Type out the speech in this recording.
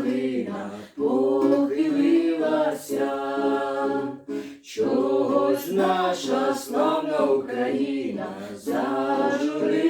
калина похилилася, чогось наша славна Україна зажурилася,